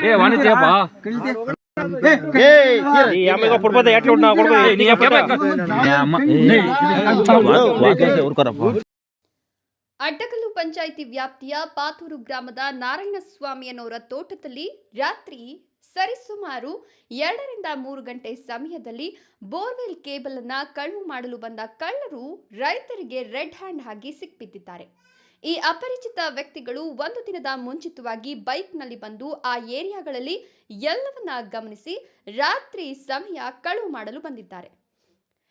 ಏ ಅಡ್ಡಗಲ್ಲು ಪಂಚಾಯಿತಿ ವ್ಯಾಪ್ತಿಯ ಪಾತೂರು ಗ್ರಾಮದ ನಾರಾಯಣಸ್ವಾಮಿಯನವರ ತೋಟದಲ್ಲಿ ರಾತ್ರಿ ಸರಿಸುಮಾರು ಎರಡರಿಂದ ಮೂರು ಗಂಟೆ ಸಮಯದಲ್ಲಿ ಬೋರ್ವೆಲ್ ಕೇಬಲ್ ಅನ್ನ ಕಳುವು ಮಾಡಲು ಬಂದ ಕಳ್ಳರು ರೈತರಿಗೆ ರೆಡ್ ಹ್ಯಾಂಡ್ ಆಗಿ ಸಿಕ್ಬಿದ್ದಿದ್ದಾರೆ ಈ ಅಪರಿಚಿತ ವ್ಯಕ್ತಿಗಳು ಒಂದು ದಿನದ ಮುಂಚಿತವಾಗಿ ಬೈಕ್ನಲ್ಲಿ ಬಂದು ಆ ಏರಿಯಾಗಳಲ್ಲಿ ಎಲ್ಲವನ್ನ ಗಮನಿಸಿ ರಾತ್ರಿ ಸಮಯ ಕಳುವು ಮಾಡಲು ಬಂದಿದ್ದಾರೆ.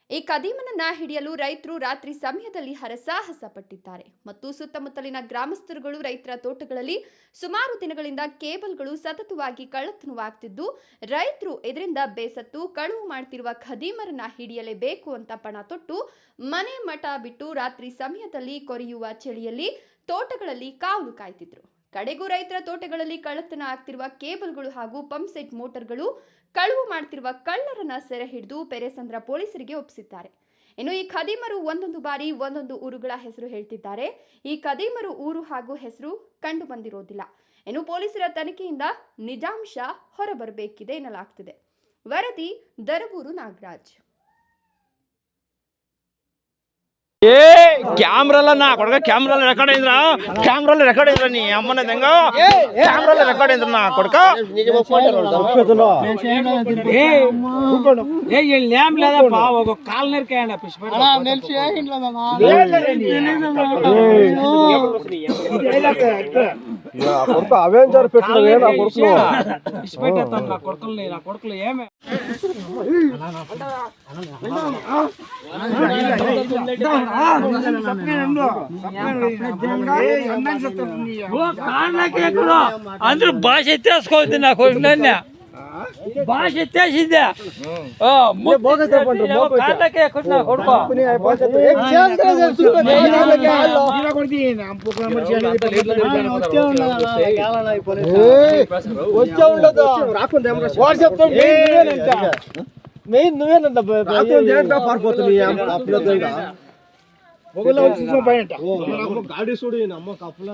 ಈ ಕದೀಮನನ್ನ ಹಿಡಿಯಲು ರೈತರು ರಾತ್ರಿ ಸಮಯದಲ್ಲಿ ಹರಸಾಹಸ ಪಟ್ಟಿದ್ದಾರೆ. ಮತ್ತು ಸುತ್ತಮುತ್ತಲಿನ ಗ್ರಾಮಸ್ಥರುಗಳು ರೈತರ ತೋಟಗಳಲ್ಲಿ ಸುಮಾರು ದಿನಗಳಿಂದ ಕೇಬಲ್ಗಳು ಸತತವಾಗಿ ಕಳ್ಳತನವಾಗ್ತಿದ್ದು, ರೈತರು ಇದರಿಂದ ಬೇಸತ್ತು, ಕಳುವು ಮಾಡ್ತಿರುವ ಖದೀಮರನ್ನ ಹಿಡಿಯಲೇಬೇಕು ಅಂತ ಪಣ ತೊಟ್ಟು, ಮನೆ ಮಠ ಬಿಟ್ಟು ರಾತ್ರಿ ಸಮಯದಲ್ಲಿ ಕೊರೆಯುವ ಚಳಿಯಲ್ಲಿ ತೋಟಗಳಲ್ಲಿ ಕಾವಲು ಕಾಯ್ತಿದ್ರು. ಕಡೆಗೂ ರೈತರ ತೋಟಗಳಲ್ಲಿ ಕಳ್ಳತನ ಆಗ್ತಿರುವ ಕೇಬಲ್ಗಳು ಹಾಗೂ ಪಂಪ್ ಸೆಟ್ ಮೋಟಾರ್ಗಳು ಕಳುವು ಮಾಡ್ತಿರುವ ಕಳ್ಳರನ್ನ ಸೆರೆ ಹಿಡಿದು ಪೆರೆಸಂದ್ರ ಪೊಲೀಸರಿಗೆ ಒಪ್ಪಿಸಿದ್ದಾರೆ. ಇನ್ನು ಈ ಖದೀಮರು ಒಂದೊಂದು ಬಾರಿ ಒಂದೊಂದು ಊರುಗಳ ಹೆಸರು ಹೇಳ್ತಿದ್ದಾರೆ. ಈ ಖದೀಮರು ಊರು ಹಾಗೂ ಹೆಸರು ಕಂಡು ಬಂದಿರೋದಿಲ್ಲ. ಇನ್ನು ಪೊಲೀಸರ ತನಿಖೆಯಿಂದ ನಿಜಾಂಶ ಹೊರಬರಬೇಕಿದೆ ಎನ್ನಲಾಗ್ತಿದೆ. ವರದಿ ದರಬೂರು ನಾಗರಾಜ್. ఏ కెమెరాలో నా కొడుకు కెమెరాలో రికార్డ్ అయిందిరా కెమెరాలో రికార్డ్ అయిందిరా నీ అమ్మని దెంగ కెమెరాలో రికార్డ్ అయిందిరా నా కొడుక ఏ ఏం లేదప్పా ఒక కాలు నరికాయండి కొడుకు అవేంజర్ పెట్టినవే నా కొడుకు? పెట్టేస్తాను నా కొడుకులు నా కొడుకులు ఏమే? అందరూ భాష ఎత్తేసుకోవద్దు నా కొడుకులన్నీ భాష ఎత్తేసిందే కాళ్ళకే ఎక్కువ నా కొడుకు వచ్చే ఉండదు మెయిన్ నువ్వేనంట పారిపోతుంది గాడి చూడు ఈయన అమ్మ కప్పులో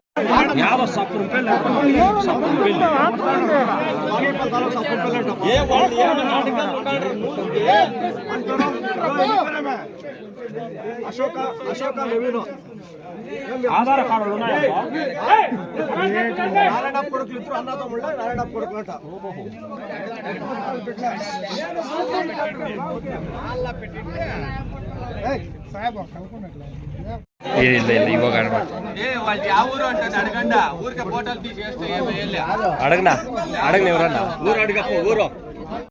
సప్పు రూపాయలు సప్పు రూపాయలు అశోక అశోక లెవినో ఆధార్ కార్డు ఉన్నాయప్పా నారాయణ కొడుకులు ఇద్దరు అన్నదమ్ముళ్ళ నారాయణ అంట అడగనా? అడగని? ఎవరన్నా ఊరు అడిగప్ప ఊరు.